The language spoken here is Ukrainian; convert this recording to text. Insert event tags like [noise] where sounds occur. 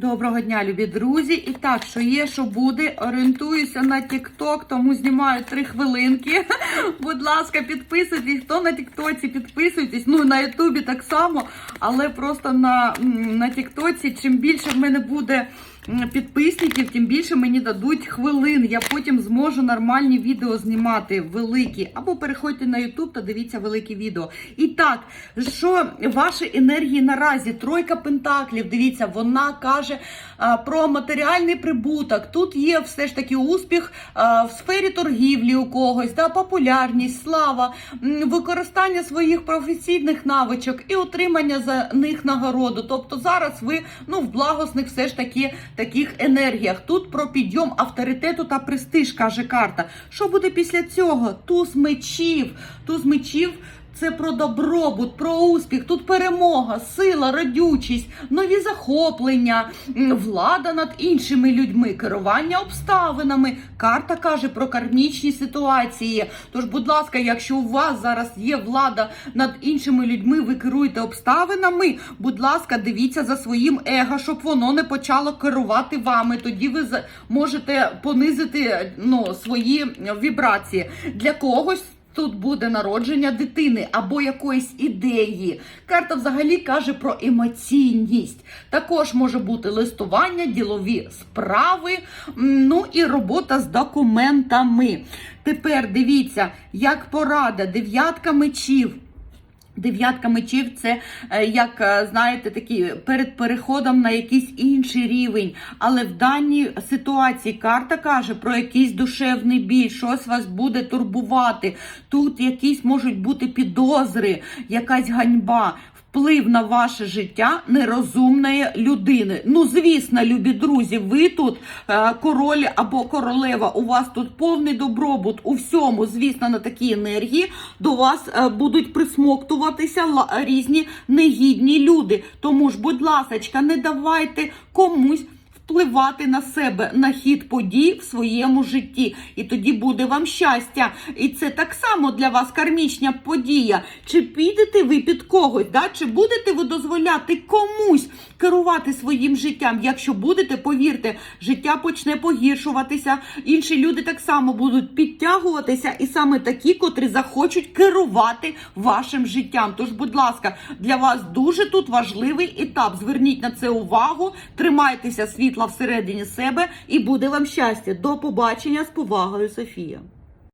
Доброго дня, любі друзі. І так, що є, що буде. Орієнтуюся на TikTok, тому знімаю три хвилинки. [laughs] Будь ласка, підписуйтесь. Хто на TikTok, підписуйтесь. Ну на Ютубі так само, але просто на, на TikTok, чим більше в мене буде. Підписників, тим більше мені дадуть хвилин. Я потім зможу нормальні відео знімати великі. Або переходьте на YouTube та дивіться великі відео. І так, що ваші енергії наразі? Тройка пентаклів. Дивіться, вона каже а, про матеріальний прибуток. Тут є все ж таки успіх а, в сфері торгівлі у когось, да, популярність, слава, використання своїх професійних навичок і отримання за них нагороду. Тобто зараз ви ну в благосних все ж таки таких енергіях. Тут про підйом авторитету та престиж, каже карта. Що буде після цього? Туз мечів. Туз мечів. Це про добробут, про успіх, тут перемога, сила, родючість, нові захоплення, влада над іншими людьми, керування обставинами. Карта каже про кармічні ситуації. Тож, будь ласка, якщо у вас зараз є влада над іншими людьми, ви керуєте обставинами. Будь ласка, дивіться за своїм его, щоб воно не почало керувати вами. Тоді ви можете понизити ну, свої вібрації для когось. Тут буде народження дитини або якоїсь ідеї. Карта взагалі каже про емоційність. Також може бути листування, ділові справи, ну і робота з документами. Тепер дивіться, як порада, дев'ятка мечів. Дев'ятка мечів це е, як е, знаєте, такі перед переходом на якийсь інший рівень. Але в даній ситуації карта каже про якийсь душевний біль, щось вас буде турбувати. Тут якісь можуть бути підозри, якась ганьба. Вплив на ваше життя нерозумної людини. Ну, звісно, любі друзі, ви тут е, король або королева. У вас тут повний добробут у всьому, звісно, на такій енергії до вас е, будуть присмоктуватися різні негідні люди. Тому ж, будь ласочка, не давайте комусь. Впливати на себе на хід подій в своєму житті, і тоді буде вам щастя. І це так само для вас кармічна подія. Чи підете ви під когось, да? чи будете ви дозволяти комусь керувати своїм життям? Якщо будете, повірте, життя почне погіршуватися. Інші люди так само будуть підтягуватися, і саме такі, котрі захочуть керувати вашим життям. Тож, будь ласка, для вас дуже тут важливий етап. Зверніть на це увагу, тримайтеся світла всередині себе, і буде вам щастя. До побачення з повагою, Софія.